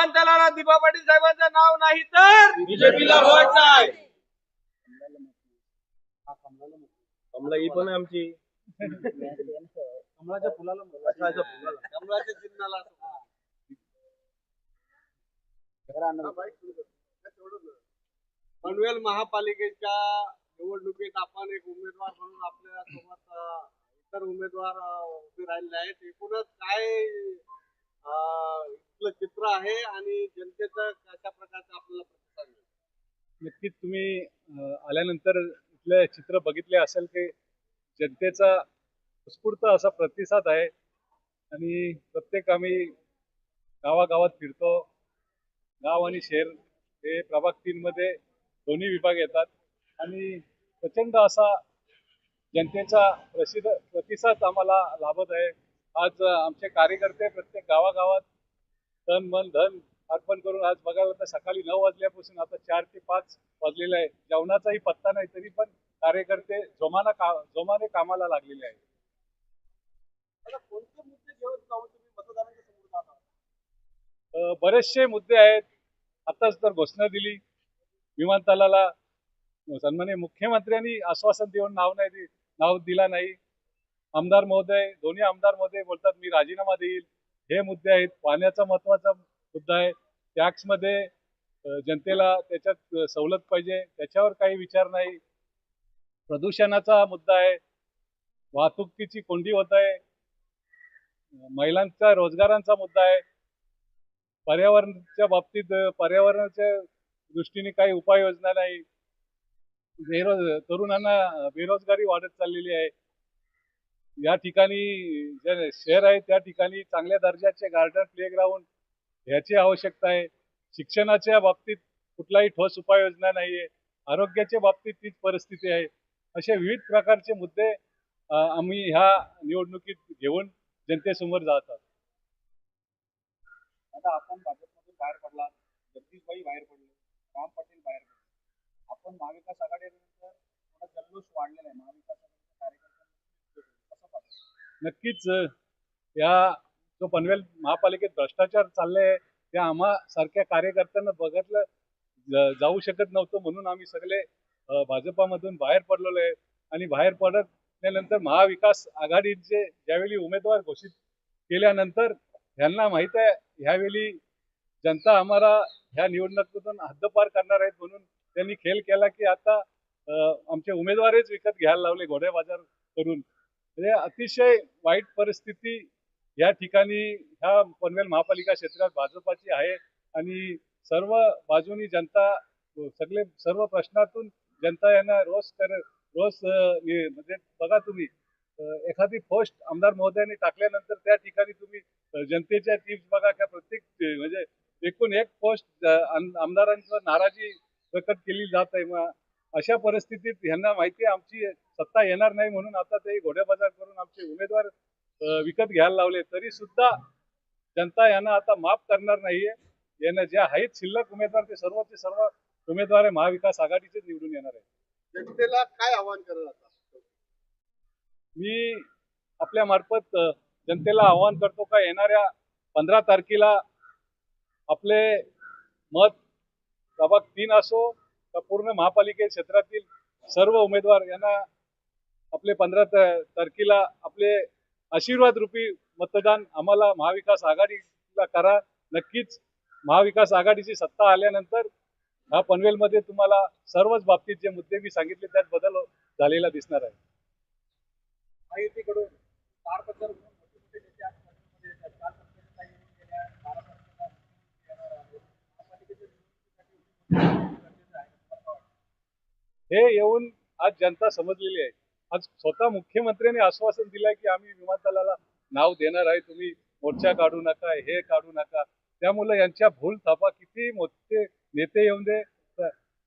विमानतळाला दिबा पाटील साहेबांचं नाव नाही तर बीजेपीला वोट नाही. कमला ही पण आहे आमची. कमळाच्या फुलाला कमळाच्या चिन्हाला पनवेल महापालिकेच्या निवडणुकीत आपण एक उमेदवार म्हणून आपल्यासोबत इतर उमेदवार उभे राहिलेले आहेत. एकूणच काय इथलं चित्र आहे आणि जनतेचा कशा प्रकारचा आपल्याला प्रतिसाद नक्कीच तुम्ही आल्यानंतर इथले चित्र बघितले असेल की जनतेचा उत्स्फूर्त असा प्रतिसाद आहे. आणि प्रत्येक आम्ही गावागावात फिरतो. गाव आणि शहर हे प्रभाग तीनमध्ये दोन्ही विभाग येतात. आणि प्रचंड असा जनतेचा प्रसिद्ध प्रतिसाद आम्हाला लाभत आहे. आज आमचे कार्यकर्ते प्रत्येक गावागावात तन मन धन अर्पण करून आज बघायला तर सकाळी नऊ वाजल्यापासून आता चार ते पाच वाजलेले आहे जेवणाचाही पत्ता नाही तरी पण कार्यकर्ते जोमाना का जोमाने कामाला लागलेले आहेत. बरेचसे मुद्दे आहेत. आताच तर घोषणा दिली. विमानतळाला सन्मान्य मुख्यमंत्र्यांनी आश्वासन देऊन नाव नाही नाव दिला नाही. आमदार महोदय दोन्ही आमदार महोदय बोलतात मी राजीनामा देईल. हे मुद्दे आहेत. पाण्याचा महत्त्वाचा मुद्दा आहे. टॅक्समध्ये जनतेला त्याच्यात सवलत पाहिजे. त्याच्यावर काही विचार नाही. प्रदूषणाचा मुद्दा आहे. वाहतुकीची कोंडी होत आहे. महिलांचा रोजगारांचा मुद्दा आहे. पर्यावरणाच्या बाबतीत पर्यावरणाच्या दृष्टीने काही उपाययोजना नाही. बेरोज तरुणांना बेरोजगारी वाढत चाललेली आहे. या ठिकाणी जे शहर आहे त्या ठिकाणी चांगल्या दर्जाचे गार्डन प्लेग्राऊंड ह्याची आवश्यकता आहे. शिक्षणाच्या बाबतीत कुठलाही ठोस उपाययोजना नाही आहे आरोग्याच्या बाबतीत तीच परिस्थिती आहे. असे विविध प्रकारचे मुद्दे आम्ही ह्या निवडणुकीत घेऊन जनतेसमोर जातात. आता आपण भाजपमधून बाहेर पडला. जगदीशबाई बाहेर पडले. राम पाटील बाहेर पडले. आपण महाविकास आघाडीनंतर जल्लोष वाढलेला आहे. महाविकास नक्कीच या जो पनवेल महापालिकेत भ्रष्टाचार चालले त्या आम्हा सारख्या कार्यकर्त्यांना बघितलं जाऊ शकत नव्हतं म्हणून आम्ही सगळे भाजपामधून बाहेर पडलेलो आहे. आणि बाहेर पडल्यानंतर महाविकास आघाडीचे ज्यावेळी उमेदवार घोषित केल्यानंतर ह्यांना माहीत आहे ह्यावेळी जनता आम्हाला ह्या निवडणुकीतून हद्दपार करणार आहेत म्हणून त्यांनी खेळ केला की आता आमचे उमेदवारच विकत घ्यायला लावले घोडे बाजार करून. म्हणजे अतिशय वाईट परिस्थिती या ठिकाणी ह्या पनवेल महापालिका क्षेत्रात भाजपाची आहे आणि सर्व बाजूनी जनता सगळे सर्व प्रश्नातून जनता यांना रोज कर रोज म्हणजे बघा तुम्ही एखादी पोस्ट आमदार महोदयांनी टाकल्यानंतर त्या ठिकाणी तुम्ही जनतेच्या टीप्स बघा का प्रत्येक म्हणजे एकूण एक पोस्ट आमदारांची नाराजी प्रकट केली जात आहे. अशा परिस्थितीत ह्यांना माहिती आहे आमची सत्ता येणार नाही म्हणून आता ते घोड्याबाजार करून आमचे उमेदवार विकत घ्यायला लावले. तरी सुद्धा जनता यांना आता माफ करणार नाहीये. यांना जे आहेत शिल्लक उमेदवार ते सर्वचे सर्व उमेदवार महाविकास आघाडीचे निवडून येणार आहे जनतेला काय आव्हान करत आता? मी आपल्या मार्फत जनतेला आवाहन करतो का येणाऱ्या पंधरा तारखेला आपले मत प्रभाग तीन असो पूर्ण महापालिके क्षेत्रातील सर्व उमेदवार यांना आपले पंधरा तारखेला आपले आशीर्वाद रूपी मतदान आम्हाला महाविकास आघाडीला करा. नक्कीच महाविकास आघाडीची सत्ता आल्यानंतर ह्या पनवेलमध्ये तुम्हाला सर्वच बाबतीत जे मुद्दे मी सांगितले त्यात बदल झालेला दिसणार आहे. महायुतीकडून चार पद्धत मोठे मोठे नेते आज पक्षामध्ये येतात. काल पंकजाताई येऊन गेल्या, बारा तारखेला येणार आहेत. महापालिकेच्या निवडणुकीसाठी एवढी गरजेचं आहे. तुम्हाला काय वाटतं? हे येऊन आज जनता समजलेली आहे. आज स्वतः मुख्यमंत्र्यांनी आश्वासन दिलंय की आम्ही विमानतळाला नाव देणार आहे. तुम्ही मोर्चा काढू नका हे काढू नका. त्यामुळे यांच्या भूल थापा किती मोठे नेते येऊन दे.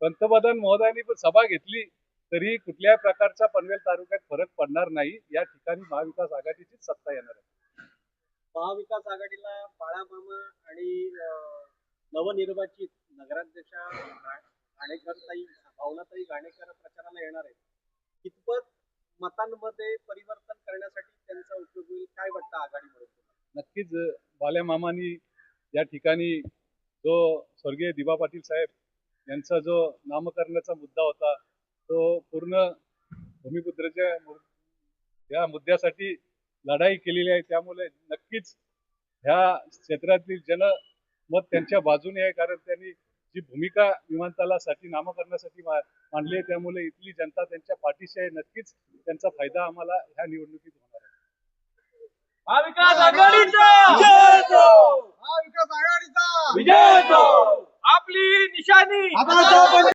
पंतप्रधान महोदयांनी पण सभा घेतली तरी कुठल्याही प्रकारचा पनवेल तालुक्यात फरक पडणार नाही. या ठिकाणी महाविकास आघाडीचीच सत्ता येणार आहे. महाविकास आघाडीला बाळामामा आणि नवनिर्वाचित नगराध्यक्षा भावनाताई गाणेकर प्रचाराला येणार आहे कितपत मतांमध्ये परिवर्तन करण्यासाठी त्यांचा उपयोग होईल काय वाटतं आघाडीमुळे? नक्कीच बाल्या मामानी या ठिकाणी जो स्वर्गीय दिबा पाटील साहेब यांचा जो नामकरणाचा मुद्दा होता तो पूर्ण भूमिपुत्राच्या या मुद्द्यासाठी लढाई केलेली आहे. त्यामुळे नक्कीच ह्या क्षेत्रातील जनमत त्यांच्या बाजूने आहे कारण त्यांनी जी भूमिका विमानतळासाठी नामकरणासाठी मांडली आहे त्यामुळे इथली जनता त्यांच्या पाठीशी आहे. नक्कीच त्यांचा फायदा आम्हाला ह्या निवडणुकीत होणार आहे. महाविकास आघाडीचा. आपली निशाणी!